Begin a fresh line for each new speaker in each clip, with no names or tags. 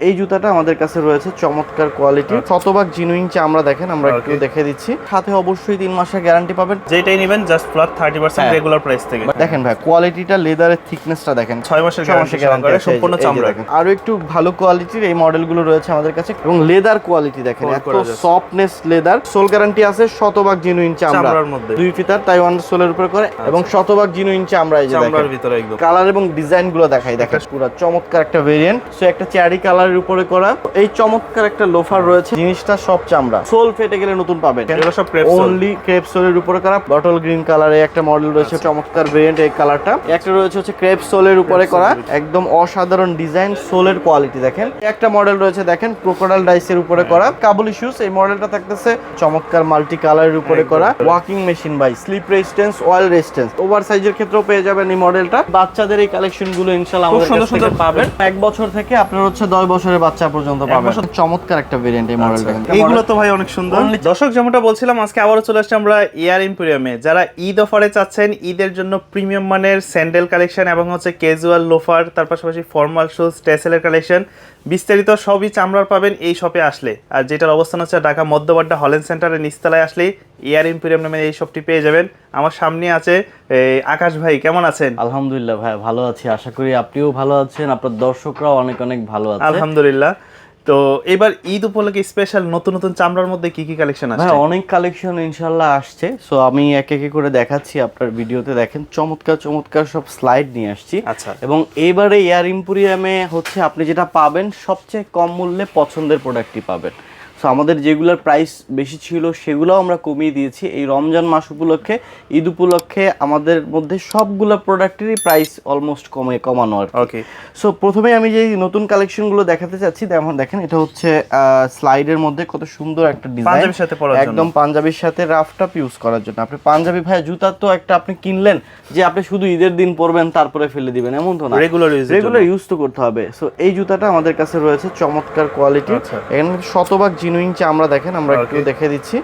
এই জুতাটা আমাদের কাছে রয়েছে চমৎকার কোয়ালিটি শতভাগ জিনুইন চামড়া দেখেন আমরা একটু দেখে দিচ্ছি। সাথে অবশ্যই তিন মাসের গ্যারান্টি পাবেন।
যেটাই নেবেন just flat thirty percent. Regular price থেকে।
দেখেন ভাই কোয়ালিটিটা লেদারের থিকনেসটা দেখেন।
ছয় মাসের
ছয়
গ্যারান্টি সম্পূর্ণ চামড়া।
দেখেন। আরও একটু ভালো কোয়ালিটির এই মডেলগুলো রয়েছে আমাদের কাছে। এবং লেদার কোয়ালিটি দেখেন এত সফটনেস লেদার সোল গ্যারান্টি আছে শতভাগ জিনুইন চামড়া।
চামড়ার মধ্যে।
দুই ফিতার তাইওয়ান সোলের উপর করে। এবং শতভাগ জিনুইন চামড়া এই যে
চামড়ার
দেখেন। কালার এবং ডিজাইনগুলো দেখাই দেখেন। পুরো চমৎকার একটা ভেরিয়েন্ট সো একটা চেয়ারি কালারের উপরে করা। এই চমৎকার একটা লোফার রয়েছে। জিনিসটা সব চামড়া। সোল ফেটে গেলে নতুন পাবেন।
এগুলো সব ক্রেপ
অনলি ক্রেপ সোলের উপরে করা। বটল গ্রিন কালারে একটা মডেল রয়েছে
আচ্ছা।
চমৎকার ভেরিয়েন্ট এই কালারটা একটা রয়েছে হচ্ছে ক্রেপ সোলের উপরে করা। একদম অসাধারণ ডিজাইন সোলের কোয়ালিটি দেখেন। একটা মডেল রয়েছে দেখেন ক্রোকোডাইল ডাইসের উপরে
হ্যাঁ।
করা কাবুলি শুজ এই মডেলটা থাকতেছে চমৎকার মাল্টি কালারের উপরে করা। Walking machine by slip resistance oil resistance over সাইজের ক্ষেত্রেও পেয়ে যাবেন এই মডেলটা বাচ্চাদের এই কালেকশনগুলো ইনশাআল্লাহ আমাদের কাছ থেকে পাবেন। এক বছর থেকে আপনার হচ্ছে দশ বছরের বাচ্চা পর্যন্ত পাবেন।
বছর-
চমৎকার একটা ভেরিয়েন্ট এই মডেলটা
এইগুলো তো ভাই অনেক সুন্দর। দর্শক যেমনটা বলছিলাম আজকে আবারও চলে আসছি আমরা এয়ার ইম্পেরিয়ামে যারা ঈদ অফারে চাচ্ছেন ঈদের জন্য প্রিমিয়াম মানের স্যান্ডেল কালেকশন এবং হচ্ছে ক্যাজুয়াল লোফার তার পাশাপাশি ফর্মাল শুজ টেসেলের কালেকশন বিস্তারিত সবই চামড়ার পাবেন এই শপে আসলে। আর যেটার অবস্থান হচ্ছে ঢাকা মধ্যবাড্ডা হলেন সেন্টারের নিচতলায় আসলেই এয়ার ইম্পিরিয়াম নামে এই শপটি পেয়ে যাবেন। আমার সামনে আছে আকাশ ভাই কেমন আছেন?
আলহামদুলিল্লাহ ভাই ভালো আছি। আশা করি আপনিও ভালো আছেন আপনার দর্শকরাও অনেক অনেক ভালো আছে
আলহামদুলিল্লাহ। তো এবার ঈদ উপলক্ষে স্পেশাল নতুন নতুন চামড়ার মধ্যে কি কি কালেকশন
আছে
আছে
অনেক কালেকশন ইনশাল্লাহ আসছে। সো আমি এক একে করে দেখাচ্ছি আপনার ভিডিওতে। দেখেন চমৎকার চমৎকার সব স্লাইড নিয়ে আসছি।
আচ্ছা।
এবং এবারে এয়ার ইম্পোরিয়ামে হচ্ছে আপনি যেটা পাবেন সবচেয়ে কম মূল্যে পছন্দের প্রোডাক্টটি পাবেন। সো আমাদের যেগুলোর প্রাইস বেশি ছিল সেগুলোও আমরা কমিয়ে দিয়েছি। এই রমজান মাস উপলক্ষে ঈদ উপলক্ষে আমাদের মধ্যে সবগুলো প্রোডাক্টেরই প্রাইস অলমোস্ট কমে কমানো আর
ওকে
সো প্রথমে আমি যে নতুন কালেকশনগুলো দেখাতে চাচ্ছি যেমন দেখেন এটা হচ্ছে স্লাইডের মধ্যে কত সুন্দর একটা ডিজাইন
পাঞ্জাবির সাথে পরার জন্য।
একদম পাঞ্জাবির সাথে রাফ টাপ ইউজ করার জন্য। আপনি পাঞ্জাবি ভাই জুতা তো একটা আপনি কিনলেন যে আপনি শুধু ঈদের দিন পরবেন তারপরে ফেলে দিবেন এমন তো না।
রেগুলার ইউজ
রেগুলার ইউজ তো করতে হবে। সো এই জুতাটা আমাদের কাছে রয়েছে চমৎকার কোয়ালিটি
আচ্ছা।
এখানে শতভাগ জিনুইন চামড়া দেখেন আমরা একটু দেখে দিচ্ছি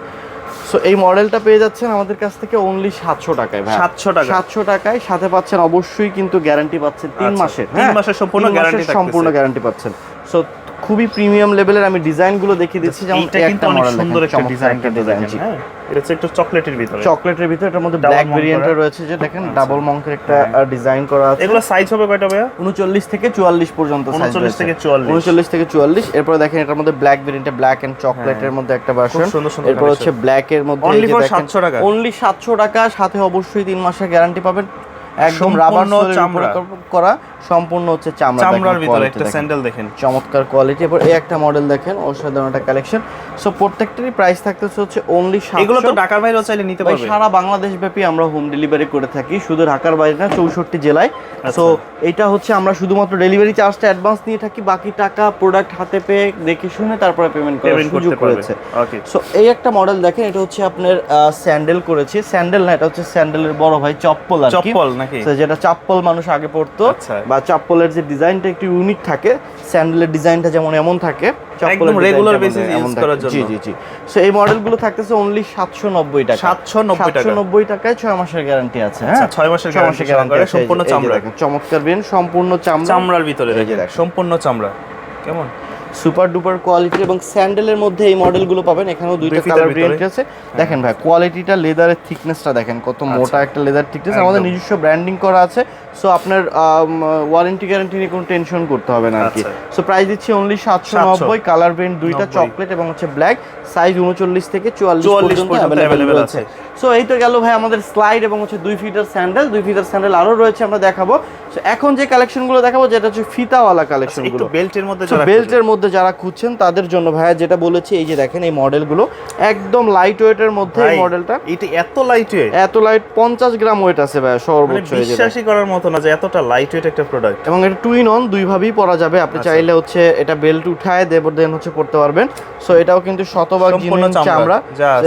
সো এই মডেলটা পেয়ে যাচ্ছেন আমাদের কাছ থেকে অনলি সাতশো টাকায় ভাই
700 টাকা?
সাতশো টাকায় সাথে পাচ্ছেন অবশ্যই কিন্তু গ্যারান্টি পাচ্ছেন তিন
আচ্ছা,
মাসের
তিন
হ্যাঁ?
মাসের সম্পূর্ণ থাকতেছে।
সম্পূর্ণ গ্যারান্টি পাচ্ছেন সো খুবই প্রিমিয়াম লেভেলের আমি ডিজাইনগুলো দেখিয়ে দিচ্ছি যেমন এই
কিন্তু অনেক সুন্দর একটা ডিজাইন
ডিজাইন
হ্যাঁ? এটা হচ্ছে একটু চকলেটের ভিতরে।
চকলেটের ভিতরে এটার মধ্যে ব্ল্যাক
monk
ভেরিয়েন্টে
করা।
রয়েছে যে দেখেন
আচ্ছা।
ডাবল মঙ্কের একটা ডিজাইন করা আছে।
এগুলো সাইজ হবে কয়টা ভাইয়া?
উনচল্লিশ থেকে চুয়াল্লিশ পর্যন্ত সাইজ
39 থেকে 44
উনচল্লিশ থেকে চুয়াল্লিশ এরপর দেখেন এটার মধ্যে ব্ল্যাক ভেরিয়েন্টে ব্ল্যাক এন্ড চকলেটের মধ্যে একটা ভার্সন এরপর হচ্ছে ব্ল্যাক এর মধ্যে
for 700 টাকা?
অনলি সাতশো টাকা সাথে অবশ্যই তিন মাসের গ্যারান্টি পাবেন। একদম রাবার
চামড়া।
করা। সম্পূর্ণ হচ্ছে চামড়া
চামড়ার ভিতরে একটা স্যান্ডেল দেখেন।
চমৎকার কোয়ালিটি এরপর এই একটা মডেল দেখেন অসাধারণ একটা কালেকশন সো প্রত্যেকটারই প্রাইস থাকতেছে হচ্ছে অনলি
এগুলো তো ঢাকার বাইরেও চাইলে নিতে পারবে।
সারা বাংলাদেশ ব্যাপী আমরা হোম ডেলিভারি করে থাকি শুধু ঢাকার বাইরে না চৌষট্টি জেলায়।
আচ্ছা।
সো এটা হচ্ছে আমরা শুধুমাত্র ডেলিভারি চার্জটা অ্যাডভান্স নিয়ে থাকি বাকি টাকা প্রোডাক্ট হাতে পেয়ে দেখে শুনে তারপরে পেমেন্ট করার সুযোগ
ওকে
সো এই একটা মডেল দেখেন এটা হচ্ছে আপনার স্যান্ডেল করেছে। স্যান্ডেল না এটা হচ্ছে স্যান্ডেলের বড় ভাই চপ্পল আর কি।
চপ্পল নাকি?
যেটা চপ্পল মানুষ আগে পড়তো
আচ্ছা।
বা চাপ্পলের যে ডিজাইনটা একটু ইউনিক থাকে স্যান্ডেলের ডিজাইনটা যেমন এমন থাকে
একদম
রেগুলার
বেসিস
থাকে।
করার জন্য।
জি জি জি সো এই মডেলগুলো থাকতেছে অনলি সাতশো নব্বই টাকা
790 টাকা।
নব্বই টাকায় ছয় মাসের গ্যারান্টি আছে
হ্যাঁ ছয় মাসের গ্যারান্টি সহকারে সম্পূর্ণ চামড়া।
চমৎকার বেন সম্পূর্ণ চামড়া
চামড়ার ভিতরে
রেখে।
সম্পূর্ণ চামড়া কেমন
সুপার ডুপার কোয়ালিটি এবং স্যান্ডেলের মধ্যে এই মডেলগুলো পাবেন। এখানেও দুইটা কালার। ভেরিয়েন্ট আছে। দেখেন ভাই কোয়ালিটিটা লেদারের থিকনেসটা দেখেন কত মোটা একটা লেদার থিকনেস আমাদের নিজস্ব ব্র্যান্ডিং করা আছে। সো আপনার ওয়ারেন্টি গ্যারান্টি নিয়ে কোনো টেনশন করতে হবে না আর কি।
আচ্ছা।
সো প্রাইস দিচ্ছি অনলি সাতশো নব্বই কালার ভেরিয়েন্ট দুইটা চকলেট এবং হচ্ছে ব্ল্যাক সাইজ উনচল্লিশ থেকে চুয়াল্লিশ
44
পর্যন্ত অ্যাভেলেবেল আছে। সো এই তো গেল ভাই আমাদের স্লাইড এবং হচ্ছে দুই ফিটার স্যান্ডেল দুই ফিটার স্যান্ডেল আরও রয়েছে আমরা দেখাবো। সো এখন যে কালেকশনগুলো দেখাবো যেটা হচ্ছে ফিতাওয়ালা
একটু
কালেকশনগুলো
বেল্টের মধ্যে
বেল্টের মধ্যে যারা খুঁজছেন তাদের জন্য ভাইয়া যেটা বলেছি এই যে দেখেন এই মডেলগুলো একদম লাইট ওয়েটের মধ্যে এই মডেলটা।
এটা এত লাইট ওয়েট
এত লাইট পঞ্চাশ গ্রাম ওয়েট আছে ভাইয়া
মানে
সর্বোচ্চ এই
বিশ্বাসই করার মতো না যে এতটা লাইট ওয়েট একটা প্রোডাক্ট
এবং এটা টুইন অন দুই ভাবেই পরা যাবে। আপনি
আচ্ছা।
চাইলে হচ্ছে এটা বেল্ট উঠায় দেব দেন হচ্ছে পড়তে পারবেন। সো এটাও কিন্তু শতভাগ জিনিস
চামড়া,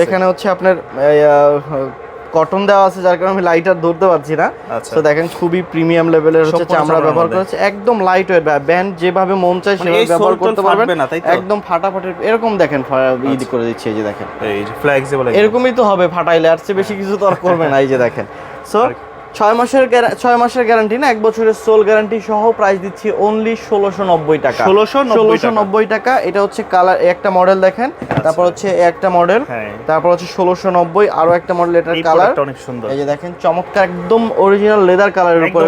এখানে হচ্ছে আপনার কটন দেওয়া আছে যার কারণে আমি লাইটার ধরতে পারছি না।
আচ্ছা।
তো দেখেন খুবই প্রিমিয়াম লেভেলের হচ্ছে চামড়া ব্যবহার
করা
হচ্ছে। একদম লাইট ওয়েট ব্যান্ড যেভাবে মন চায়
মানে
সেভাবে ব্যবহার করতে পারবেন? একদম ফাটাফাটি এরকম দেখেন ই
আচ্ছা।
করে দিচ্ছে এই যে দেখেন।
এই ফ্লেক্সিবল
এরকমই তো হবে ফাটাইলে আর চেয়ে বেশি কিছু তো আর করবে না এই যে দেখেন। সো ছয় মাসের ছয় মাসের গ্যারান্টি না এক বছরের সোল গ্যারান্টি সহ প্রাইস দিচ্ছি অনলি ষোলোশো নব্বই টাকা। ষোলোশো
ষোলোশো
নব্বই টাকা এটা হচ্ছে কালার একটা মডেল দেখেন তারপর হচ্ছে একটা মডেল
হ্যাঁ।
তারপর হচ্ছে ষোলোশো নব্বই আরও একটা মডেল এটার কালার
অনেক সুন্দর।
এই যে দেখেন চমৎকার একদম অরিজিনাল লেদার কালারের উপরে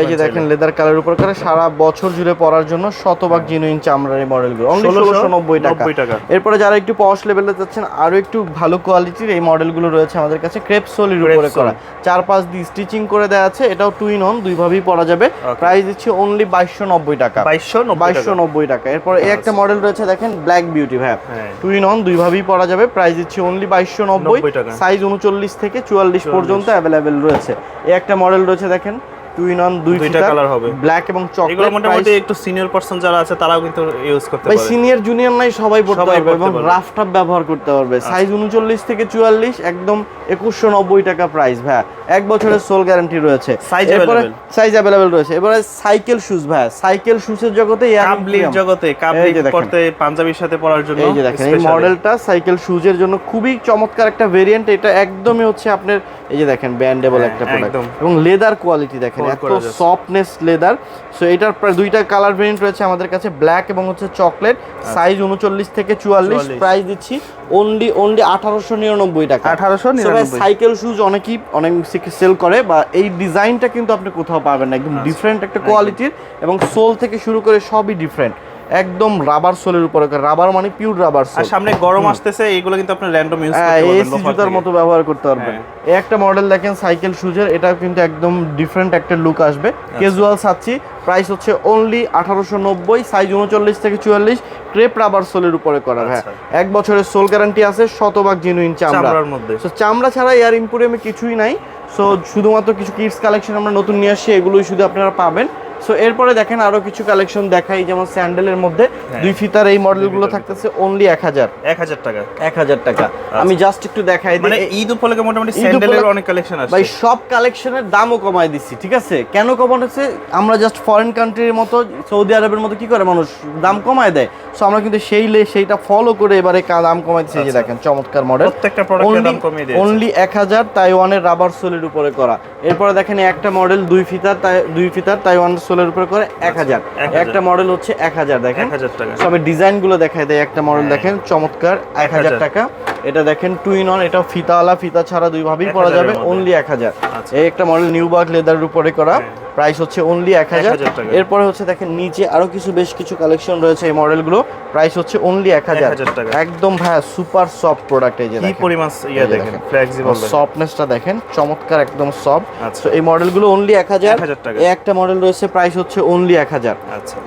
এই যে দেখেন লেদার কালারের উপর করে। সারা বছর জুড়ে পরার জন্য শতভাগ জিনুইন চামড়ার এই মডেলগুলো অনলি ষোলোশো নব্বই টাকা। এরপরে যারা একটু পশ লেভেলে যাচ্ছেন আরও একটু ভালো কোয়ালিটির এই মডেলগুলো রয়েছে আমাদের কাছে। ক্রেপ সোলের উপরে করা। চার পাঁচ স্টিচিং করে দেওয়া আছে এটাও টুইন অন দুই ভাবেই পরা যাবে। প্রাইস দিচ্ছি অনলি বাইশশো নব্বই টাকা।
বাইশশো
বাইশশো নব্বই টাকা। এরপর এই একটা মডেল রয়েছে দেখেন ব্ল্যাক বিউটি ভাই। টুইন অন দুই ভাবেই পরা যাবে। প্রাইস দিচ্ছি অনলি বাইশশো নব্বই।
90 টাকা।
সাইজ উনচল্লিশ থেকে চুয়াল্লিশ পর্যন্ত অ্যাভেলেবেল রয়েছে। এই একটা মডেল রয়েছে দেখেন টুইন অন দুই
দুইটা colour হবে।
ব্ল্যাক এবং
এগুলো মোটামুটি একটু সিনিয়র পার্সন যারা আছে তারাও কিন্তু ইউজ করতে
ভাই সিনিয়র জুনিয়র নাই সবাই পড়তে পারবে এবং
আচ্ছা।
রাফ টাপ ব্যবহার করতে পারবে। সাইজ উনচল্লিশ থেকে চুয়াল্লিশ একদম একুশশো নব্বই টাকা প্রাইস ভাই এক বছরের সোল গ্যারান্টি রয়েছে। এরপরে
available।
সাইজ অ্যাভেলেবেল রয়েছে। এবারে সাইকেল শুজ ভাই সাইকেল শুজের জগতে
কাবলির জগতে কাবলি পড়তে পাঞ্জাবির সাথে পরার জন্য
এই যে দেখেন এই মডেলটা সাইকেল শুজের জন্য খুবই চমৎকার একটা ভেরিয়েন্ট এটা একদমই হচ্ছে আপনার এই যে দেখেন ব্যান্ডেবল একটা প্রোডাক্ট এবং লেদার কোয়ালিটি দেখেন। এত। সফটনেস লেদার সো এটার প্রায় দুইটা কালার ভেরিয়েন্ট রয়েছে আমাদের কাছে ব্ল্যাক এবং হচ্ছে চকলেট সাইজ উনচল্লিশ থেকে চুয়াল্লিশ
44
প্রাইস দিচ্ছি অনলি অনলি আঠারোশো নিরানব্বই টাকা।
1899
সাইকেল শুজ অনেকেই অনেক সেল করে বা এই ডিজাইনটা কিন্তু আপনি কোথাও পাবেন না। একদম ডিফারেন্ট একটা কোয়ালিটির এবং সোল থেকে শুরু করে সবই ডিফারেন্ট একদম রাবার সোলের উপরে রাবার মানে পিওর রাবার সোল
সামনে গরম আসতেছে এগুলো কিন্তু আপনি র্যান্ডম ইউজ করতে পারবেন
এসি জুতার মতো ব্যবহার করতে পারবেন।
হ্যাঁ।
এই একটা মডেল দেখেন সাইকেল শুজের এটাও কিন্তু একদম ডিফারেন্ট একটা লুক আসবে।
আচ্ছা।
ক্যাজুয়াল সাচ্ছি প্রাইস হচ্ছে অনলি আঠারোশো নব্বই সাইজ উনচল্লিশ থেকে চুয়াল্লিশ ক্রেপ রাবার সোলের উপরে করা হ্যাঁ।
আচ্ছা।
এক বছরের সোল গ্যারান্টি আছে শতভাগ জেনুইন চামড়া।
চামড়ার মধ্যে।
সো চামড়া ছাড়া এয়ার ইম্পোরিয়ামে কিছুই নাই। সো শুধুমাত্র কিছু কিডস কালেকশন আমরা নতুন নিয়ে আসছি এগুলোই শুধু আপনারা পাবেন। সো এরপরে দেখেন আরও কিছু কালেকশন দেখাই যেমন স্যান্ডেলের মধ্যে
হ্যাঁ।
দুই ফিতার এই মডেলগুলো থাকতেছে অনলি এক হাজার।
এক হাজার টাকা।
এক হাজার টাকা। আমি জাস্ট একটু দেখাই
আচ্ছা। মানে ঈদ উপলক্ষে মোটামুটি স্যান্ডেলের অনেক কালেকশন আছে
ভাই সব কালেকশনের দামও কমায় দিচ্ছি ঠিক আছে? কেন কমানো হচ্ছে আমরা জাস্ট ফরেন কান্ট্রির মতো সৌদি আরবের মতো কি করে মানুষ দাম কমায় দেয়? সো আমরা কিন্তু সেই লে সেইটা ফলো করে এবারে কা- দাম কমাই দিচ্ছি এই যে
আচ্ছা।
দেখেন চমৎকার মডেল
প্রত্যেকটা প্রোডাক্টের দাম কমিয়ে দিয়েছে।
অনলি এক হাজার তাইওয়ানের রাবার সোলের উপরে করা। এরপরে দেখেন একটা মডেল দুই ফিতার তাই- দুই ফিতার তাইওয়ান সোলের উপরে করে এক হাজার। একটা মডেল হচ্ছে এক হাজার দেখেন।
সবাই হাজার টাকা।
সবে ডিজাইনগুলো দেখাই দেয় একটা মডেল
হ্যাঁ।
দেখেন চমৎকার এক হাজার টাকা। এটা দেখেন টুইন অন এটা ফিতা আলা ফিতা ছাড়া দুই ভাবেই পরা যাবে অনলি এক হাজার।
আচ্ছা।
এই একটা মডেল নিউ বার্গ লেদারের উপরে করা।
হ্যাঁ।
প্রাইস হচ্ছে অনলি এক হাজার।
1000 টাকা।
এরপরে হচ্ছে দেখেন নিচে আরও কিছু বেশ কিছু কালেকশন রয়েছে এই মডেলগুলো প্রাইস হচ্ছে অনলি এক হাজার।
1000 টাকা।
একদম ভাইয়া সুপার সফট প্রোডাক্ট এই যে
পরিমাণ ইয়া দেখেন ফ্লেক্সিবল
সফটনেসটা দেখেন। চমৎকার একদম সফট। তো এই মডেলগুলো অনলি এক হাজার।
1000 টাকা।
একটা মডেল রয়েছে প্রাইস হচ্ছে অনলি এক হাজার।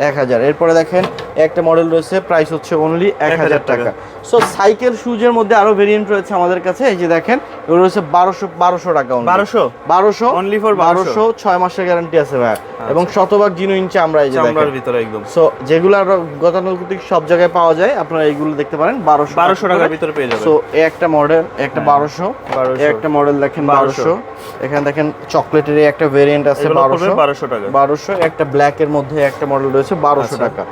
এক হাজার। এরপরে দেখেন একটা মডেল রয়েছে প্রাইস হচ্ছে অনলি এক হাজার টাকা। সো সাইকেল শুজের মধ্যে আরও ভেরিয়েন্ট রয়েছে আমাদের কাছে। এই যে দেখেন এগুলো রয়েছে বারোশো বারোশো টাকা
বারোশো?
বারোশো
অনলি ফর 1200
বারোশো ছয় মাসের গ্যারান্টি আছে ভাই এবং শতভাগ জিনুইন চামড়া এই যে দেখেন।
ভিতরে একদম।
সো যেগুলো গতানুগতিক সব জায়গায় পাওয়া যায় আপনারা এইগুলো দেখতে পারেন বারোশো
বারোশো টাকার ভিতরে পেয়ে যাবেন।
সো এই একটা মডেল একটা বারোশো।
1200
এই একটা মডেল দেখেন
1200
বারোশো। এখানে দেখেন চকলেটের একটা ভেরিয়েন্ট আছে বারোশো।
বারোশো টাকা।
বারোশো একটা ব্ল্যাক এর মধ্যে একটা মডেল রয়েছে বারোশো
আচ্ছা।
টাকা।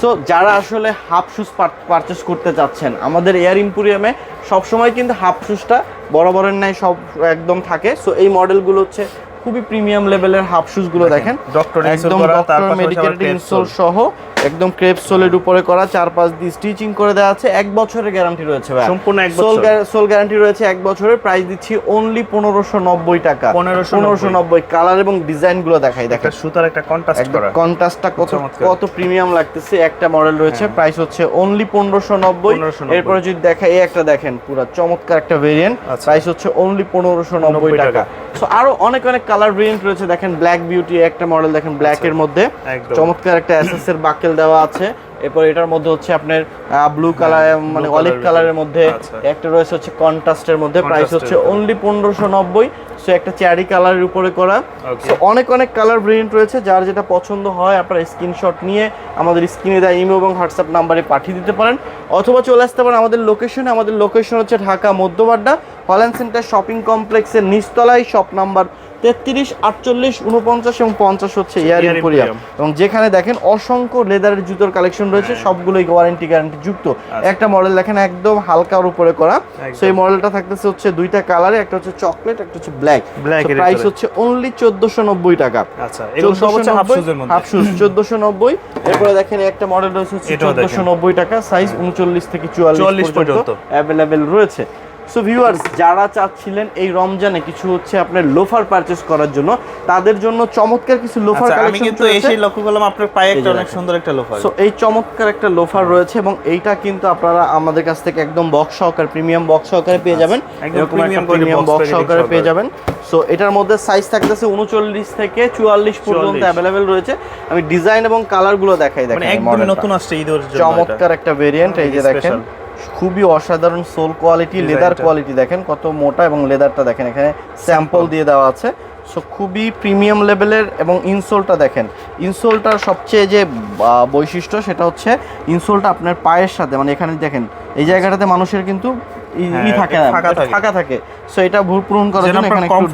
সো যারা আসলে হাফ শুজ পারচেস করতে চাচ্ছেন আমাদের এয়ার ইম্পোরিয়ামে সবসময় কিন্তু হাফ শুজটা বরাবরের ন্যায় সব একদম থাকে। সো এই মডেলগুলো হচ্ছে খুবই প্রিমিয়াম লেভেলের হাফ শুজগুলো দেখেন
ডক্টর
একদম ডক্টর মেডিকেল ইনসোল সহ একদম ক্রেপ সোলের উপরে করা চার পাঁচ দিয়ে স্টিচিং করে দেওয়া আছে। এক বছরের গ্যারান্টি রয়েছে ভাই।
সম্পূর্ণ এক
সোল
বছর।
সোল গ্যারান্টি রয়েছে এক বছরের। প্রাইস দিচ্ছি অনলি পনেরোশো নব্বই টাকা।
1590
পনেরোশো নব্বই। কালার এবং ডিজাইনগুলো দেখাই দেখেন।
সুতার একটা কন্ট্রাস্ট করা।
কন্ট্রাস্টটা কত কত প্রিমিয়াম লাগতেছে। একটা মডেল রয়েছে প্রাইস হচ্ছে অনলি পনেরোশো নব্বই।
1590
এরপরে যদি দেখা এই একটা দেখেন পুরো চমৎকার একটা ভেরিয়েন্ট
আচ্ছা।
প্রাইস হচ্ছে অনলি পনেরোশো নব্বই টাকা। সো আরও অনেক অনেক কালার ভেরিয়েন্ট রয়েছে। দেখেন ব্ল্যাক বিউটি একটা মডেল দেখেন ব্ল্যাক এর মধ্যে। চমৎকার একটা এসএস এর বাকেল দেওয়া আছে। এরপর এটার মধ্যে হচ্ছে আপনার ব্লু কালার মানে অলিভ কালারের মধ্যে
আচ্ছা।
একটা রয়েছে হচ্ছে কন্ট্রাস্টের মধ্যে। প্রাইস হচ্ছে অনলি পনেরোশো নব্বই। সো একটা চ্যারি কালারের উপরে করা. So, অনেক অনেক কালার ভেরিয়েন্ট রয়েছে। যার যেটা পছন্দ হয় আপনারা স্ক্রিনশট নিয়ে আমাদের স্ক্রিনে দেওয়া ইমেল এবং হোয়াটসঅ্যাপ নাম্বারে পাঠিয়ে দিতে পারেন। অথবা চলে আসতে পারেন আমাদের লোকেশনে আমাদের লোকেশন হচ্ছে Dhaka Madhya Badda. Holland centre shopping কমপ্লেক্সের নিচতলায় শপ নাম্বার তেত্রিশ আটচল্লিশ উনপঞ্চাশ এবং পঞ্চাশ হচ্ছে এয়ার ইম্পোরিয়াম এবং যেখানে দেখেন অসংখ্য লেদারের জুতোর কালেকশন রয়েছে সবগুলোই ওয়ারেন্টি গ্যারান্টি যুক্ত।
আচ্ছা।
একটা মডেল দেখেন একদম হালকার উপরে করা। সেই মডেলটা থাকতেছে হচ্ছে দুইটা কালারে একটা হচ্ছে চকলেট একটা হচ্ছে ব্ল্যাক প্রাইস হচ্ছে অনলি চোদ্দশো নব্বই টাকা।
আচ্ছা
চোদ্দশো নব্বই এরপরে দেখেন একটা মডেল রয়েছে। চোদ্দশো নব্বই টাকা সাইজ উনচল্লিশ থেকে চুয়াল্লিশ
44
পর্যন্ত
পর্যন্ত।
অ্যাভেলেবেল রয়েছে। সো ভিউয়ার্স যারা চাচ্ছিলেন এই রমজানে কিছু হচ্ছে আপনার লোফার পারচেস করার জন্য তাদের জন্য চমৎকার কিছু লোফার
আচ্ছা, আমি কিন্তু এসেই লক্ষ্য করলাম আপনার পায়ে একটা অনেক সুন্দর একটা লোফার
সো এই চমৎকার একটা লোফার রয়েছে এবং এইটা কিন্তু আপনারা আমাদের কাছ থেকে একদম বক্স সহকারে প্রিমিয়াম বক্স সহকারে পেয়ে যাবেন।
আচ্ছা, একদম
এরকম একটা প্রিমিয়াম বক্স সহকারে পেয়ে যাবেন। সো এটার মধ্যে সাইজ থাকতেছে উনচল্লিশ থেকে চুয়াল্লিশ পর্যন্ত
44
অ্যাভেলেবেল রয়েছে। আমি ডিজাইন এবং কালারগুলো দেখাই
মানে
দেখেন
একদমই
মডেলটা।
নতুন আসছে ঈদের
চমৎকার একটা ভেরিয়েন্ট এই যে। দেখেন। খুবই অসাধারণ সোল কোয়ালিটি লেদার কোয়ালিটি দেখেন কত মোটা এবং লেদারটা দেখেন এখানে স্যাম্পল দিয়ে দেওয়া আছে। সো খুবই প্রিমিয়াম লেভেলের এবং ইনসোলটা দেখেন। ইনসোলটার সবচেয়ে যে বৈশিষ্ট্য সেটা হচ্ছে ইনসোলটা আপনার পায়ের সাথে মানে এখানে দেখেন এই জায়গাটাতে মানুষের কিন্তু ই-
হ্যাঁ,
থাকে
ফাঁকা থাকে।
সো এটা ভুল পূরণ করার জন্য এখানে একটু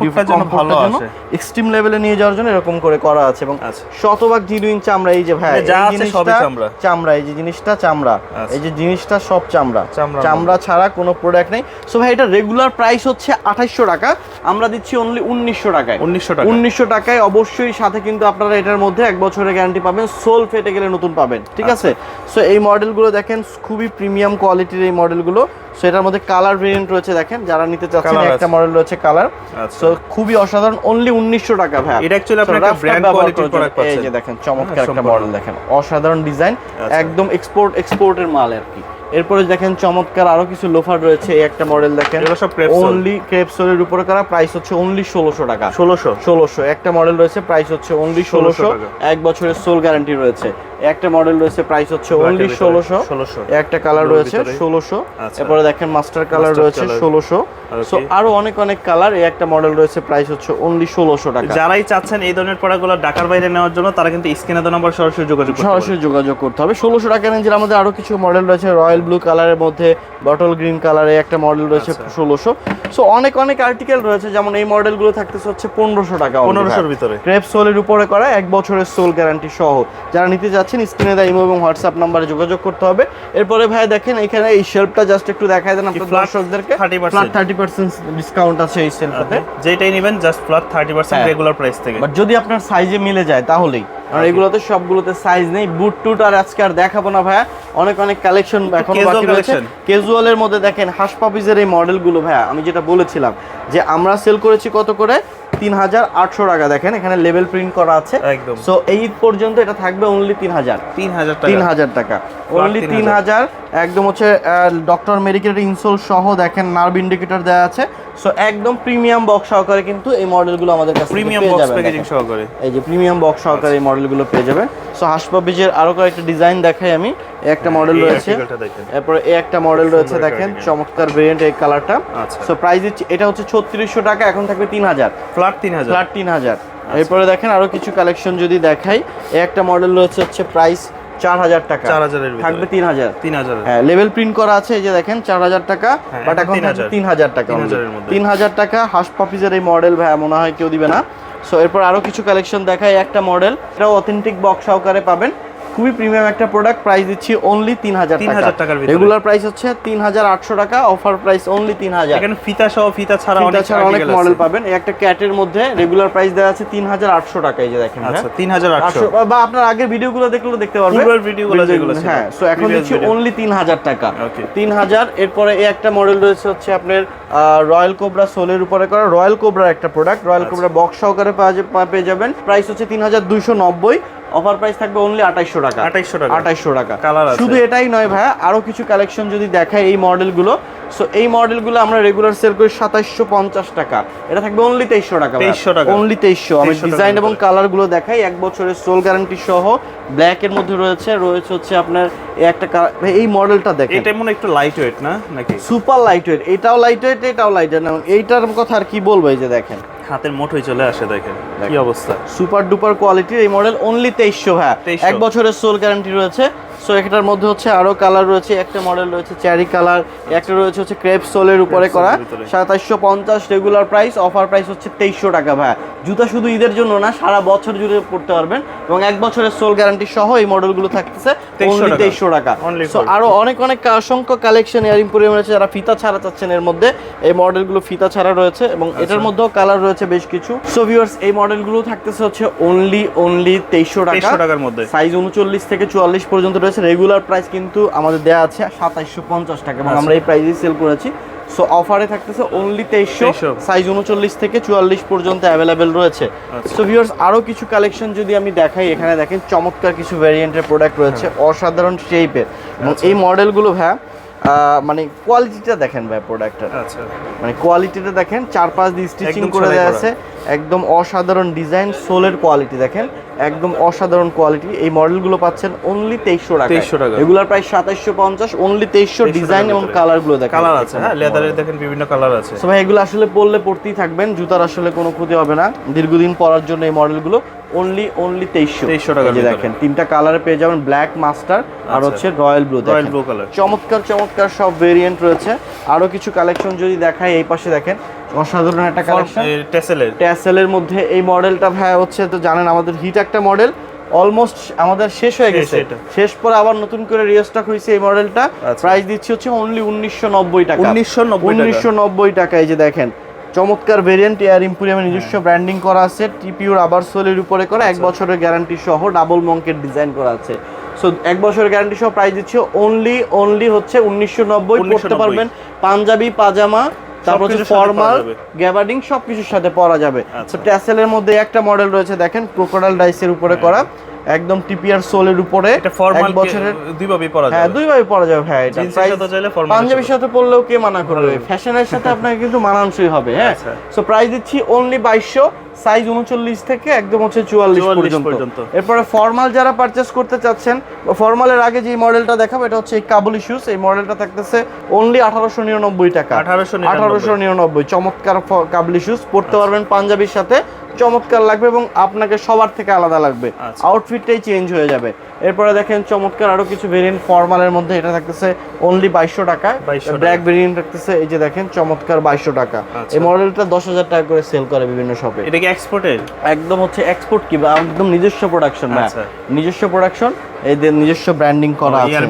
ভালো আসে।
এক্সট্রিম লেভেলে নিয়ে যাওয়ার জন্য এরকম করে করা আছে এবং
আচ্ছা।
শতভাগ জিনুইন চামড়া এই যে ভাই
মানে যা আছে সবই চামড়া।
চামড়া এই যে জিনিসটা চামড়া
আচ্ছা।
এই যে জিনিসটা সব চামড়া চামড়া ছাড়া কোনো প্রোডাক্ট নেই সো ভাই এটা রেগুলার প্রাইস হচ্ছে আঠাইশশো টাকা আমরা দিচ্ছি অনলি উনিশশো টাকায়
1900 টাকা।
উনিশশো টাকায় অবশ্যই সাথে কিন্তু আপনারা এটার মধ্যে এক বছরের গ্যারান্টি পাবেন সোল ফেটে গেলে নতুন পাবেন ঠিক
আচ্ছা।
আছে সো এই মডেলগুলো দেখেন খুবই প্রিমিয়াম কোয়ালিটির এই মডেলগুলো সো এটার মধ্যে কালার ভেরিয়েন্ট রয়েছে দেখেন। যারা নিতে চাচ্ছেন একটা মডেল রয়েছে কালার
আচ্ছা।
সো খুবই অসাধারণ অনলি উনিশশো টাকা ভাই।
এটা অ্যাকচুয়ালি আপনার একটা ব্র্যান্ড quality প্রোডাক্ট পাচ্ছেন
এই যে দেখেন চমৎকার
হ্যাঁ,
একটা মডেল দেখেন। অসাধারণ ডিজাইন
আচ্ছা।
একদম এক্সপোর্ট এক্সপোর্টের মাল আর কি। এরপরে দেখেন চমৎকার আরও কিছু লোফার রয়েছে এই একটা মডেল দেখেন।
এগুলো সব sole।
অনলি ক্রেপসোলের উপরে করা প্রাইস হচ্ছে অনলি ষোলোশো টাকা।
ষোলোশো?
ষোলোশো। একটা মডেল রয়েছে প্রাইস হচ্ছে অনলি
1600
ষোলোশো। এক বছরের সোল গ্যারান্টি রয়েছে। একটা মডেল রয়েছে প্রাইস হচ্ছে অনলি
ভিতরে,
ষোলোশো।
1600
একটা কালার রয়েছে
ভিতরে।
ষোলোশো।
আচ্ছা।
এরপরে দেখেন মাস্টার কালার রয়েছে
colour।
ষোলোশো।
আর
সো আরও অনেক অনেক কালার এই একটা মডেল রয়েছে প্রাইস হচ্ছে অনলি ষোলোশো টাকা।
যারাই চাচ্ছেন এই ধরনের প্রোডাক্টগুলো ঢাকার বাইরে নেওয়ার জন্য তারা কিন্তু স্ক্রিনে তো নাম্বার সরাসরি যোগাযোগ করতে
সরাসরি যোগাযোগ করতে হবে। ষোলোশো টাকা রেঞ্জের আমাদের আরও কিছু মডেল রয়েছে রয়্যাল ব্লু কালারের মধ্যে বটল গ্রিন কালারে একটা মডেল রয়েছে
আচ্ছা।
ষোলোশো। সো অনেক অনেক আর্টিকেল রয়েছে যেমন এই মডেলগুলো থাকতেছে হচ্ছে পনেরোশো টাকা
পনেরোশোর ভিতরে।
ক্রেপ সোলের উপরে করা এক বছরের সোল গ্যারান্টি সহ। যারা নিতে যাচ্ছেন স্ক্রিনে দেয় ইমো এবং হোয়াটসঅ্যাপ নাম্বারে যোগাযোগ করতে হবে। এরপরে ভাই দেখেন এখানে এই শেলফটা জাস্ট একটু দেখায় দেন আপনার দর্শকদেরকে।
30%
থার্টি পার্সেন্ট ডিসকাউন্ট আছে এই শেলফটাতে
যেটাই নেবেন just flat thirty percent. Regular price থেকে।
বাট যদি আপনার সাইজে মিলে যায় তাহলেই।
Okay.
এগুলোতে সবগুলোতে সাইজ নেই বুট টুট আর আজকে আর দেখাবো না ভাইয়া। অনেক অনেক কালেকশন এখন বাকি রয়েছে। ক্যাজুয়ালের মধ্যে দেখেন হাস পাপিজের এই মডেলগুলো ভাইয়া আমি যেটা বলেছিলাম যে আমরা সেল করেছি কত করে? তিন হাজার আটশো টাকা দেখেন এখানে লেভেল প্রিন্ট করা আছে।
একদম।
সো এই পর্যন্ত এটা থাকবে অনলি তিন হাজার।
তিন হাজার
তিন হাজার টাকা। অনলি তিন হাজার। একদম হচ্ছে ডক্টর মেডিকেল ইনসোল সহ দেখেন নার্ভ ইন্ডিকেটর দেওয়া আছে। সো একদম প্রিমিয়াম বক্স সহকারে কিন্তু এই মডেলগুলো আমাদের কাছে
প্রিমিয়াম বক্স প্যাকেজিং সহকারে।
এই যে প্রিমিয়াম বক্স সহকারে এই মডেলগুলো পেয়ে যাবেন। সো হাসপাবিজের আরও কয়েকটা ডিজাইন দেখাই আমি। একটা মডেল রয়েছে। এরপরে এই একটা মডেল রয়েছে দেখেন। চমৎকার ভেরিয়েন্ট এই কালারটা
আচ্ছা।
সো প্রাইস হচ্ছে এটা হচ্ছে ছত্রিশশো টাকা এখন থাকবে তিন হাজার।
ফ্ল্যাট তিন হাজার।
ফ্ল্যাট তিন হাজার। এরপরে দেখেন আরও কিছু কালেকশন যদি দেখাই। এই একটা মডেল রয়েছে হচ্ছে প্রাইস চার হাজার টাকা।
4000 এর ভিতরে।
থাকবে তিন হাজার
তিন হাজার
হ্যাঁ লেভেল প্রিন্ট করা আছে এই যে দেখেন চার হাজার টাকা
হ্যাঁ,
বাট
এখন
এখন
3000
তিন হাজার টাকা
3000 এর মধ্যে।
তিন হাজার টাকা হাঁস পাপিজের এই মডেল ভাই মনে হয় কেউ দিবে না। সো এরপর আরও কিছু কালেকশন দেখায় একটা মডেল এটাও অথেন্টিক বক্স সহকারে পাবেন। খুবই প্রিমিয়াম একটা প্রোডাক্ট প্রাইস দিচ্ছি অনলি তিন হাজার
3000 টাকার ভিতরে।
রেগুলার প্রাইস হচ্ছে তিন হাজার আটশো টাকা অফার প্রাইস অনলি তিন হাজার
এখানে ফিতা সহ ফিতা ছাড়া অনেক
ছাড়া অনেক মডেল পাবেন। একটা ক্যাটের মধ্যে রেগুলার প্রাইস দেওয়া আছে তিন হাজার আটশো টাকা এই যে দেখেন হ্যাঁ?
আচ্ছা তিন হাজার আটশো
বা আপনার আগের ভিডিওগুলো দেখলেও দেখতে পারবেন।
ভিডিওগুলো যেগুলো
হ্যাঁ সো এখন দিচ্ছি অনলি তিন হাজার টাকা। তিন হাজার এরপরে এই একটা মডেল রয়েছে হচ্ছে আপনার রয়্যাল কোবরা সোলের উপরে করা। রয়্যাল কোবরার একটা প্রোডাক্ট রয়্যাল। কোবরা বক্স সহকারে পেয়ে যাবেন। প্রাইস হচ্ছে তিন হাজার দুইশো নব্বই। অফার প্রাইস থাকবে অনলি আঠাইশশো টাকা।
2800 টাকা।
আঠাইশশো টাকা।
Colour আছে।
শুধু এটাই নয় ভাইয়া আরও কিছু কালেকশন যদি দেখায় এই মডেলগুলো সো এই মডেলগুলো আমরা রেগুলার সেল করি সাতাইশশো পঞ্চাশ টাকা। এটা থাকবে অনলি তেইশশো টাকা
2300 টাকা।
অনলি তেইশশো। আমি ডিজাইন এবং
ভিতরে।
কালারগুলো দেখাই এক বছরের সোল গ্যারান্টি সহ ব্ল্যাক এর মধ্যে রয়েছে রয়েছে হচ্ছে আপনার একটা ভাই, এই মডেলটা দেখেন।
এটা মনে একটু লাইট ওয়েট না নাকি?
সুপার লাইট ওয়েট এটাও লাইট ওয়েট এটাও লাইট ওয়েট এইটার কথা আর কি বলব এই যে দেখেন।
হাতের মোটই চলে আসে দেখেন। কি অবস্থা।
সুপার ডুপার কোয়ালিটির এই মডেল অনলি তেইশশো হ্যাঁ। এক বছরের সোল গ্যারান্টি রয়েছে। সো এটার মধ্যে হচ্ছে আরও কালার রয়েছে একটা মডেল রয়েছে চেরি কালার একটা রয়েছে হচ্ছে ক্রেপ সোলের উপরে করা। সাতাইশশো পঞ্চাশ রেগুলার প্রাইস অফার প্রাইস হচ্ছে তেইশশো টাকা ভাই। জুতা শুধু ঈদের জন্য না সারা বছর জুড়ে পড়তে পারবেন এবং এক বছরের সোল গ্যারান্টি সহ এই মডেলগুলো থাকতেছে
2300 টাকা।
তেইশশো টাকা। সো
for-
আরও অনেক অনেক অসংখ্য কালেকশন এয়ার ইম্পোরিয়াম রয়েছে যারা ফিতা ছাড়া চাচ্ছেন এর মধ্যে। এই মডেলগুলো ফিতা ছাড়া রয়েছে এবং
আচ্ছা।
এটার মধ্যেও কালার রয়েছে বেশ কিছু। সো ভিউয়ার্স এই মডেলগুলো থাকতেছে হচ্ছে অনলি অনলি তেইশশো টাকা।
টাকার মধ্যে।
সাইজ উনচল্লিশ থেকে চুয়াল্লিশ পর্যন্ত রয়েছে। রেগুলার প্রাইস কিন্তু আমাদের দেওয়া আছে সাতাইশশো পঞ্চাশ টাকা এবং
আচ্ছা।
আমরা এই প্রাইসে সেল করেছি সো অফারে থাকতেছে অনলি তেইশশো সাইজ উনচল্লিশ থেকে চুয়াল্লিশ পর্যন্ত অ্যাভেলেবেল রয়েছে। সো ভিউয়ার্স আরও কিছু কালেকশন যদি আমি দেখাই এখানে দেখেন চমৎকার কিছু ভ্যারিয়েন্টের প্রোডাক্ট রয়েছে
হ্যাঁ।
অসাধারণ শেপের এবং
আচ্ছা।
এই মডেলগুলো আহ, মানে কোয়ালিটিটা দেখেন ভাই প্রোডাক্টের
আচ্ছা
মানে কোয়ালিটিটা দেখেন চার পাঁচ দিয়ে স্টিচিং করে দেওয়া আছে একদম অসাধারণ ডিজাইন সোলের কোয়ালিটি দেখেন একদম অসাধারণ কোয়ালিটি এই মডেলগুলো পাচ্ছেন অনলি তেইশশো টাকা
2300 টাকা।
এগুলার প্রায় সাতাইশশো পঞ্চাশ অনলি তেইশশো ডিজাইন এবং। কালারগুলো দেখেন।
কালার আছে হ্যাঁ লেদারের দেখেন বিভিন্ন কালার আছে।
সো ভাই এগুলো আসলে পরলে পড়তেই থাকবেন জুতার আসলে কোনো ক্ষতি হবে না। দীর্ঘদিন পরার জন্য এই মডেলগুলো অনলি অনলি তেইশশো।
2300 টাকার ভিতরে।
দেখেন তিনটা কালারে পেয়ে যাবেন ব্ল্যাক মাস্টার আর
আচ্ছা।
হচ্ছে royal blue
royal blue colour
চমৎকার চমৎকার সব ভেরিয়েন্ট রয়েছে। আরও কিছু কালেকশন যদি দেখায় এই পাশে দেখেন। অসাধারণ একটা কালেকশন
টেসেলের
ট্যাসেলের মধ্যে এই মডেলটা ভাই হচ্ছে তো জানেন আমাদের হিট একটা মডেল। অলমোস্ট আমাদের শেষ হয়ে গেছে। শেষ পরে আবার নতুন করে রিস্টক হয়েছে এই মডেলটা।
আচ্ছা।
প্রাইস দিচ্ছি হচ্ছে অনলি উনিশশো নব্বই টাকা।
1990 টাকা।
উনিশশো নব্বই টাকা এই যে দেখেন চমৎকার ভেরিয়েন্ট এয়ার ইম্পুরিয়ামের নিজস্ব ব্র্যান্ডিং করা আছে টিপিউর আবার সোলের উপরে করা এক
আচ্ছা।
বছরের গ্যারান্টি সহ ডাবল মঙ্কের ডিজাইন করা আছে। সো এক বছরের গ্যারান্টি সহ প্রাইস দিচ্ছে অনলি অনলি হচ্ছে উনিশশো নব্বই পড়তে পারবেন পাঞ্জাবি পাজামা তারপর হচ্ছে ফর্মাল গ্যাবার্ডিং সব কিছুর সাথে পরা যাবে।
আচ্ছা।
ট্যাসেলের মধ্যে একটা মডেল রয়েছে দেখেন ক্রোকোডাইল ডাইসের উপরে করা একদম টিপিআর সোলের উপরে
এটা ফর্মাল
বছরের
দুইভাবে পরা
হ্যাঁ দুইভাবে পরা যাবে হ্যাঁ এটা প্রাইস পাঞ্জাবির সাথে পরলেও কে মানা করবে? ফ্যাশনের সাথে আপনাকে কিন্তু মানানসই হবে হ্যাঁ।
আচ্ছা।
সো প্রাইস দিচ্ছি অনলি বাইশশো। সাইজ উনচল্লিশ থেকে একদম হচ্ছে চুয়াল্লিশ
44
পর্যন্ত। এরপরে ফর্মাল যারা পারচেস করতে চাচ্ছেন ফর্মালের আগে যে মডেলটা দেখাবো এটা হচ্ছে এই কাবুলি শুজ এই মডেলটা থাকতেছে অনলি আঠারোশো নিরানব্বই টাকা। আঠারোশো নিরানব্বই। চমৎকার কাবুল শুজ পরতে পারবেন পাঞ্জাবির সাথে। চমৎকার লাগবে এবং আপনাকে সবার থেকে আলাদা লাগবে।
আচ্ছা।
আউটফিটটাই চেঞ্জ হয়ে যাবে। এরপরে দেখেন চমৎকার আরও কিছু ভেরিয়েন্ট ফর্মালের মধ্যে এটা থাকতেছে অনলি বাইশশো টাকা। ব্ল্যাক ভেরিয়েন্ট থাকতেছে এই যে দেখেন চমৎকার বাইশশো টাকা।
আচ্ছা।
এই মডেলটা দশ হাজার টাকা করে সেল করে বিভিন্ন শপে
এটা কি এক্সপোর্টের
একদম হচ্ছে এক্সপোর্ট কি বা একদম নিজস্ব প্রোডাকশন না
আচ্ছা।
নিজস্ব প্রোডাকশন এদের নিজস্ব ব্র্যান্ডিং করা আছে।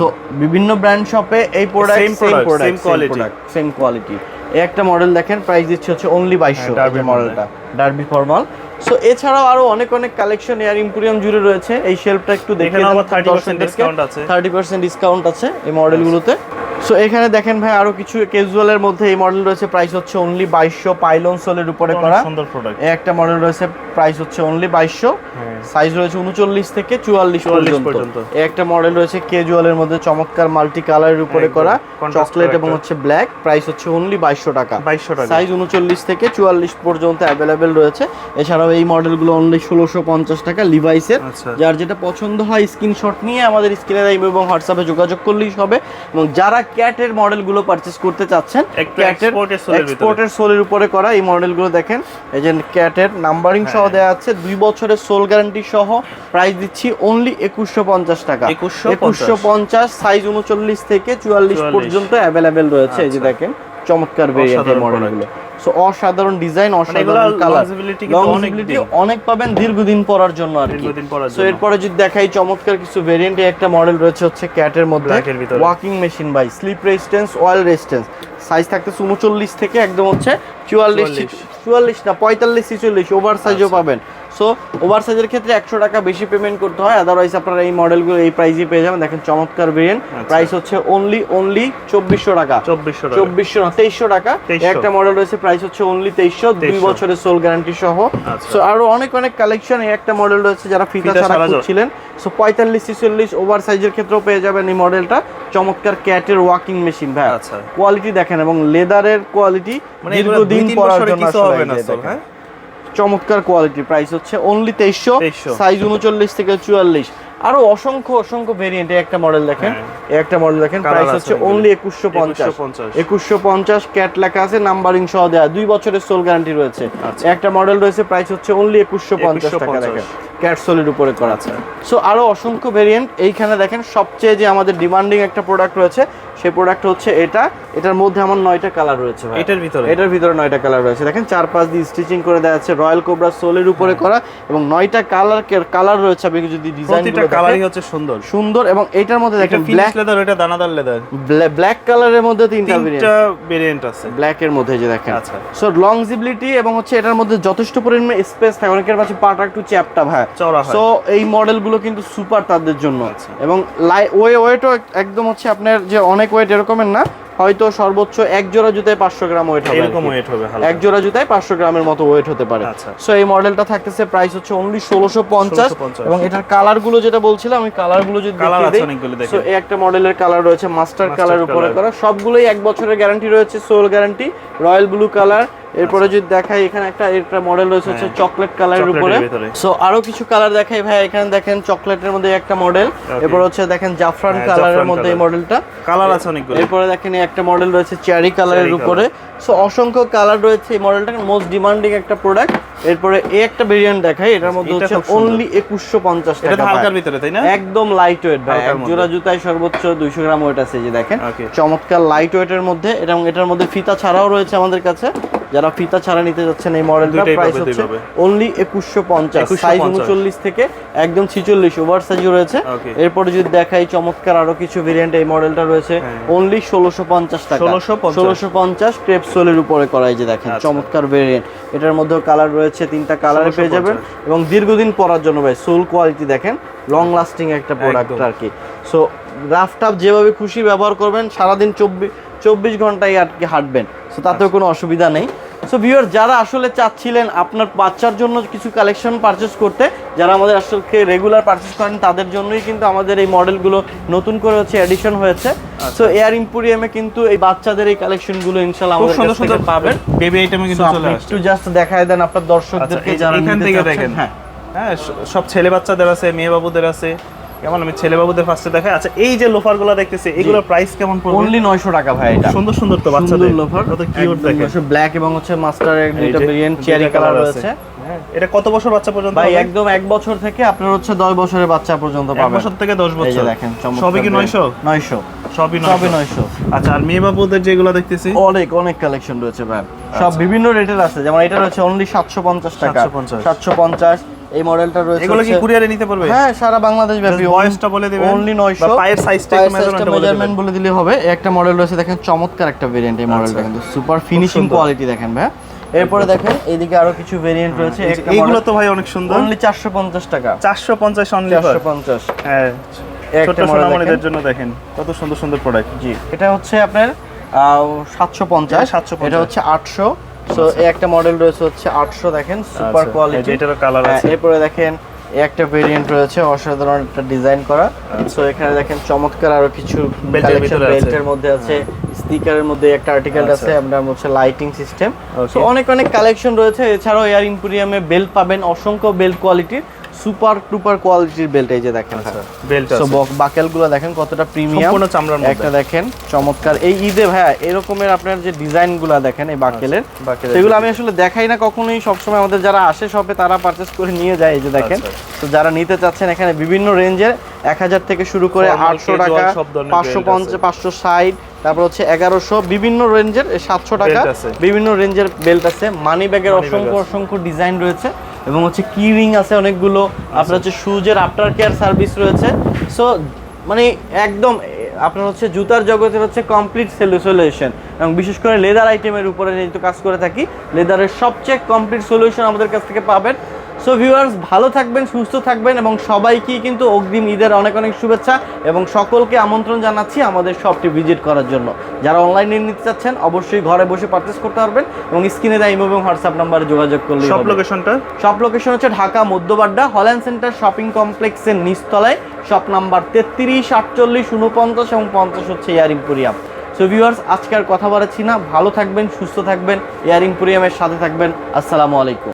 সো বিভিন্ন ব্র্যান্ড শপে এই product same product
same quality.
Same quality একটা মডেল দেখেন প্রাইস দিচ্ছে হচ্ছে অনলি বাইশশো। মডেলটা ডার্বি ফর্মাল সো এছাড়াও আরও অনেক অনেক কালেকশন এয়ার ইম্পোরিয়াম জুড়ে রয়েছে। এই শেলফটা একটু দেখে
থার্টি 30% discount আছে।
থার্টি পার্সেন্ট ডিসকাউন্ট আছে এই মডেলগুলোতে সো এখানে দেখেন ভাই আরও কিছু ক্যাজুয়ালের মধ্যে এই মডেল রয়েছে। প্রাইস হচ্ছে অনলি বাইশশো। পাইলন সোলের উপরে করা।
সুন্দর প্রোডাক্ট
একটা মডেল রয়েছে প্রাইস হচ্ছে অনলি বাইশশো। সাইজ রয়েছে উনচল্লিশ থেকে চুয়াল্লিশ
44
পর্যন্ত। একটা মডেল রয়েছে কেজুয়ালের মধ্যে চমৎকার মাল্টি কালারের উপরে করা। চকলেট এবং হচ্ছে ব্ল্যাক প্রাইস হচ্ছে অনলি বাইশশো টাকা।
2200 টাকা।
সাইজ উনচল্লিশ থেকে চুয়াল্লিশ পর্যন্ত অ্যাভেলেবেল রয়েছে। এছাড়াও এই মডেলগুলো অনলি ষোলোশো পঞ্চাশ টাকা লিভাইসের
আচ্ছা।
যার যেটা পছন্দ হয় স্ক্রিনশট নিয়ে আমাদের স্ক্রিনে এবং হোয়াটসঅ্যাপে যোগাযোগ করলেই হবে। এবং যারা ক্যাটের মডেলগুলো পারচেস করতে চাচ্ছেন?
ক্যাটের
এক্সপোর্টের সোলের উপরে করা এই মডেলগুলো দেখেন। এই যে ক্যাটের নাম্বারিং সহ
হ্যাঁ।
দেওয়া আছে দুই বছরের সোল গ্যারান্টি সহ প্রাইস দিচ্ছি অনলি একুশশো পঞ্চাশ টাকা।
2150
একুশশো পঞ্চাশ সাইজ উনচল্লিশ থেকে চুয়াল্লিশ পর্যন্ত অ্যাভেলেবেল রয়েছে। এই যে
আচ্ছা।
দেখেন
চমৎকারগুলো
মডেলগুলো। সো অসাধারণ ডিজাইন অসাধারণ কালার লংজিবিলিটি অনেক পাবেন দীর্ঘদিন পরার জন্য আর কি। সো এরপরে যদি দেখাই চমৎকার কিছু ভেরিয়েন্টে একটা মডেল রয়েছে হচ্ছে ক্যাটের মধ্যে। Walking machine by slip resistance oil resistance size থাকতেছে উনচল্লিশ থেকে একদম হচ্ছে চুয়াল্লিশ
44
চুয়াল্লিশ না পঁয়তাল্লিশ ছিচল্লিশ। ওভার সাইজও পাবেন। সো ওভার সাইজের ক্ষেত্রে একশো টাকা বেশি পেমেন্ট করতে হয়। আদারওয়াইজ আপনারা এই মডেলগুলো এই প্রাইসে পেয়ে যাবেন। দেখেন চমৎকার ভেরিয়েন্ট
আচ্ছা।
প্রাইস হচ্ছে অনলি অনলি চব্বিশশো টাকা।
2400 টাকা।
চব্বিশশো না তেইশশো টাকা। একটা মডেল রয়েছে প্রাইস হচ্ছে অনলি তেইশশো। দুই বছরের সোল গ্যারান্টি সহ।
আচ্ছা।
সো আরও অনেক অনেক কালেকশন এই একটা মডেল রয়েছে যারা ফিতা ছাড়া। খুঁজছিলেন। সো পঁয়তাল্লিশ ছিচল্লিশ ওভার সাইজের ক্ষেত্রেও পেয়ে যাবেন এই মডেলটা চমৎকার ক্যাটের ওয়াকিং মেশিন ভাই
আচ্ছা।
কোয়ালিটি দেখেন এবং লেদারের কোয়ালিটি
মানে
দীর্ঘদিন পরার জন্য আসলে
হবে না হ্যাঁ?
চমৎকার কোয়ালিটি প্রাইস হচ্ছে অনলি তেইশশো সাইজ উনচল্লিশ থেকে চুয়াল্লিশ। আরও অসংখ্য অসংখ্য ভেরিয়েন্ট একটা মডেল দেখেন।
হ্যাঁ।
একটা মডেল দেখেন প্রাইস হচ্ছে অনলি একুশশো পঞ্চাশ।
2150
একুশশো পঞ্চাশ ক্যাট লেখা আছে নাম্বারিং সহ দেয়া। দুই বছরের সোল গ্যারান্টি রয়েছে।
আচ্ছা।
একটা মডেল রয়েছে প্রাইস হচ্ছে অনলি একুশশো পঞ্চাশ টাকা
2150
দেখেন। ক্যাটসোলের উপরে করা আছে। সো আরও অসংখ্য ভেরিয়েন্ট এইখানে দেখেন সবচেয়ে যে আমাদের ডিমান্ডিং একটা প্রোডাক্ট রয়েছে সেই প্রোডাক্ট হচ্ছে এটা। এটার মধ্যে আমার নয়টা কালার রয়েছে
এটার ভিতরে?
এটার ভিতরে নয়টা কালার রয়েছে। দেখেন চার পাঁচ দিয়ে স্টিচিং করে দেওয়া আছে রয়্যাল কোবরা সোলের উপরে করা এবং নয়টা কালার কালার রয়েছে আপনি যদি ডিজাইন
প্রতিটা কালারই হচ্ছে সুন্দর।
সুন্দর এবং এটার মধ্যে দেখেন ব্ল্যাক
লেদার এটা দানাদার লেদার
ব্ল্যাক কালারের মধ্যে তিনটা ভেরিয়েন্ট
তিনটা ভেরিয়েন্ট আছে।
ব্ল্যাক এর মধ্যে যে দেখেন।
আচ্ছা।
সো লংজিবিলিটি এবং হচ্ছে এটার মধ্যে যথেষ্ট পরিমাণে স্পেস থাকে। অনেকের কাছে পাটা একটু চ্যাপটা ভাই।
চওড়া হয়।
সো এই মডেলগুলো কিন্তু সুপার তাদের জন্য
আচ্ছা।
এবং লাই ওয়ে ওয়েটও একদম হচ্ছে আপনার যে অনেক ওয়েট এরকমের না হয়তো সর্বোচ্চ এক জোড়া জুতায় পাঁচশো গ্রাম ওয়েট হবে
এরকম ওয়েট হবে
এক জোড়া জুতায় পাঁচশো গ্রামের মতো ওয়েট হতে পারে।
আচ্ছা।
সো এই মডেলটা থাকতেছে প্রাইস হচ্ছে অনলি ষোলোশো পঞ্চাশ। এবং এটার কালারগুলো যেটা বলছিলাম আমি কালারগুলো যদি
অনেকগুলো
এই একটা মডেলের কালার রয়েছে মাস্টার কালার উপরে। করা। সবগুলোই এক বছরের গ্যারান্টি রয়েছে sole guarantee royal blue colour এরপরে যদি দেখাই এখানে একটা একটা মডেল রয়েছে হচ্ছে
আচ্ছা। হ্যাঁ।
চকলেট কালারের উপরে। সো আরও কিছু কালার দেখাই ভাই এখানে দেখেন চকলেটের মধ্যে একটা মডেল এরপর হচ্ছে দেখেন জাফরান
হ্যাঁ,
কালারের মধ্যে এই। মডেলটা
কালার আছে অনেকগুলো।
এরপরে দেখেন একটা মডেল রয়েছে চেরি কালারের উপরে। সো অসংখ্য কালার রয়েছে এই মডেলটা মোস্ট ডিমান্ডিং একটা প্রোডাক্ট এরপরে এ একটা ভেরিয়েন্ট দেখাই। এটার মধ্যে
এটা
হচ্ছে অনলি একুশশো পঞ্চাশ
এটা তো
টাকা
হালকার ভিতরে তাই না?
একদম লাইট ওয়েট ভাই এক জোড়া। জুতায় সর্বোচ্চ দুইশো গ্রাম ওয়েট আছে যে দেখেন। চমৎকার লাইট ওয়েটের মধ্যে। এবং এটার মধ্যে ফিতা ছাড়াও রয়েছে আমাদের কাছে। যারা ফিতা ছাড়া নিতে যাচ্ছেন এই মডেলটা প্রাইস হচ্ছে অনলি একুশশো পঞ্চাশ
2150
সাইজ উনচল্লিশ থেকে একদম ছিচল্লিশ ওভার সাইজও রয়েছে. এরপরে যদি দেখাই চমৎকার আরও কিছু ভেরিয়েন্ট এই মডেলটা রয়েছে।
হ্যাঁ।
অনলি ষোলোশো পঞ্চাশ টাকা।
1650
ষোলোশো পঞ্চাশ ক্রেপ সোলের উপরে করা এই যে দেখেন
আচ্ছা।
চমৎকার ভেরিয়েন্ট এটার মধ্যেও কালার রয়েছে তিনটা কালারে পেয়ে যাবেন।
1650
এবং দীর্ঘদিন পরার জন্য ভাই সোল কোয়ালিটি দেখেন লং লাস্টিং একটা প্রোডাক্ট আর কি। সো রাফ টাফ যেভাবে খুশি ব্যবহার করবেন সারাদিন চব্বিশ চব্বিশ ঘন্টায় আর কি হাঁটবেন। সো তাতেও কোনো অসুবিধা নেই। সো ভিউয়ার যারা আসলে চাচ্ছিলেন আপনার বাচ্চার জন্য কিছু কালেকশন পারচেস করতে যারা আমাদের আসলে রেগুলার পারচেস করেন তাদের জন্যই কিন্তু আমাদের এই মডেলগুলো নতুন করে হচ্ছে এডিশন হয়েছে। সো এয়ার ইম্পোরিয়ামে কিন্তু এই বাচ্চাদের এই কালেকশনগুলো ইনশাআল্লাহ আমাদের
সুন্দর সুন্দর
পাবেন।
বেবি আইটেমে কিন্তু চলে আসছে।
একটু জাস্ট দেখায় দেন আপনার
আচ্ছা
দর্শকদেরকে যারা
এখান থেকে দেখেন।
হ্যাঁ।
হ্যাঁ সব ছেলে বাচ্চাদের আছে মেয়ে বাবুদের আছে। কেমন? আমি ছেলে বাবুদের ফার্স্টে দেখাই। আচ্ছা এই যে দেখতেছি এগুলোর প্রাইস কেমন পড়বে?
অনলি নয়শো টাকা ভাই এটা।
সুন্দর সুন্দর তো বাচ্চাদের।
লোফার
কত কিউট দেখেন।
ব্ল্যাক এবং হচ্ছে মাস্টারের দুইটা ভেরিয়েন্ট চেরি কালার রয়েছে।
হ্যাঁ, এটা কত বছর বাচ্চা পর্যন্ত
ভাই একদম এক বছর থেকে আপনার হচ্ছে দশ বছরের বাচ্চা পর্যন্ত
এক
পাবেন।
বছর থেকে দশ
এই যে
বছর।
দেখেন
সবই কি
variant।
নয়শো?
নয়শো।
সবই
সবই
নয়শো।
নয়শো
আচ্ছা আর মেয়ে বাবুদের যেগুলো দেখতেছি?
অনেক অনেক কালেকশন রয়েছে ভাই। সব
আচ্ছা।
বিভিন্ন রেটের আছে। যেমন এটা রয়েছে অনলি সাতশো পঞ্চাশ টাকা।
750
সাতশো পঞ্চাশ এই মডেলটা রয়েছে
এগুলো কি কুরিয়ারে নিতে পারবে
হ্যাঁ সারা বাংলাদেশ ব্যাপী
বয়সটা বলে দিবেন।
অনলি
900
বা
পায়ের সাইজটা দিবেন।
মেজারমেন্ট বলে দিলে হবে। এই একটা মডেল রয়েছে দেখেন চমৎকার একটা ভেরিয়েন্ট এই মডেলটা
আচ্ছা।
কিন্তু। সুপার ফিনিশিং কোয়ালিটি দেখেন ভাই এরপরে দেখেন এইদিকে আরও কিছু ভেরিয়েন্ট রয়েছে।
এই এইগুলো তো ভাই অনেক সুন্দর।
অনলি চারশো পঞ্চাশ টাকা।
চারশো পঞ্চাশ অনলি
চারশো পঞ্চাশ।
হ্যাঁ
একটা
ছোট্ট
model
সোনামণিদের জন্য দেখেন কত সুন্দর সুন্দর প্রোডাক্ট
জি এটা হচ্ছে আপনার সাতশো পঞ্চাশ।
এটা 750
এটা হচ্ছে আটশো। সো এই একটা মডেল রয়েছে হচ্ছে আটশো দেখেন সুপার
আচ্ছা,
কোয়ালিটি
এটারও কালার আছে।
এরপরে দেখেন এই একটা ভেরিয়েন্ট রয়েছে অসাধারণ একটা ডিজাইন করা। সো এখানে দেখেন চমৎকার আরও কিছু। বেল্টের মধ্যে আছে স্টিকারের মধ্যে একটা আর্টিকেল
আচ্ছা।
আছে আপনার হচ্ছে লাইটিং সিস্টেম সো অনেক অনেক কালেকশন রয়েছে। এছাড়াও এয়ার ইম্পোরিয়ামে বেল্ট পাবেন অসংখ্য বেল্ট কোয়ালিটির সুপার টুপার কোয়ালিটির বেল্ট এই যে দেখেন
বেল্ট
সো
আছে।
বাকেলগুলো দেখেন কতটা প্রিমিয়াম
সম্পূর্ণ চামড়ার মধ্যে।
একটা দেখেন চমৎকার। এই ঈদে ভাইয়া এরকমের আপনার যে ডিজাইনগুলা দেখেন এই বাকেলের
আচ্ছা,
সেগুলো আমি আসলে দেখাই না কখনোই। সবসময় আমাদের যারা আসে শপে তারা পারচেস করে নিয়ে যায় এই যে দেখেন।
আচ্ছা।
তো যারা নিতে চাচ্ছেন এখানে বিভিন্ন রেঞ্জের এক হাজার থেকে শুরু করে আটশো টাকা পাঁচশো পঞ্চাশ পাঁচশো ষাট তারপর হচ্ছে এগারোশো বিভিন্ন রেঞ্জের সাতশো টাকা বিভিন্ন রেঞ্জের বেল্ট আছে। মানি ব্যাগের অসংখ্য অসংখ্য ডিজাইন রয়েছে। এবং হচ্ছে কি রিং আছে অনেকগুলো। আপনার হচ্ছে সুজের আফটার কেয়ার সার্ভিস রয়েছে। সো মানে একদম আপনার হচ্ছে জুতার জগতের হচ্ছে কমপ্লিট সলিউশন এবং বিশেষ করে লেদার আইটেমের উপরে যেহেতু কাজ করে থাকি লেদারের সবচেয়ে কমপ্লিট সলিউশন আমাদের কাছ থেকে পাবেন। সো ভিউয়ার্স ভালো থাকবেন সুস্থ থাকবেন এবং সবাইকেই কিন্তু অগ্রিম ঈদের অনেক অনেক শুভেচ্ছা এবং সকলকে আমন্ত্রণ জানাচ্ছি আমাদের শপটি ভিজিট করার জন্য। যারা অনলাইনে নিতে চাচ্ছেন অবশ্যই ঘরে বসে পারচেস করতে পারবেন এবং স্ক্রিনে দেয় ইমো এবং হোয়াটসঅ্যাপ নাম্বারে যোগাযোগ করলে
সব লোকেশনটা
শপ লোকেশন হচ্ছে Dhaka Madhya Badda Holland centre shopping কমপ্লেক্সের নিচতলায়। শপ নাম্বার তেত্রিশ আটচল্লিশ উনপঞ্চাশ এবং পঞ্চাশ হচ্ছে এয়ার ইম্পোরিয়াম সো ভিউয়ার্স আজকে আর কথা বাড়াচ্ছি না। ভালো থাকবেন সুস্থ থাকবেন। এয়ার ইম্পোরিয়ামের সাথে থাকবেন। আসসালামু আলাইকুম।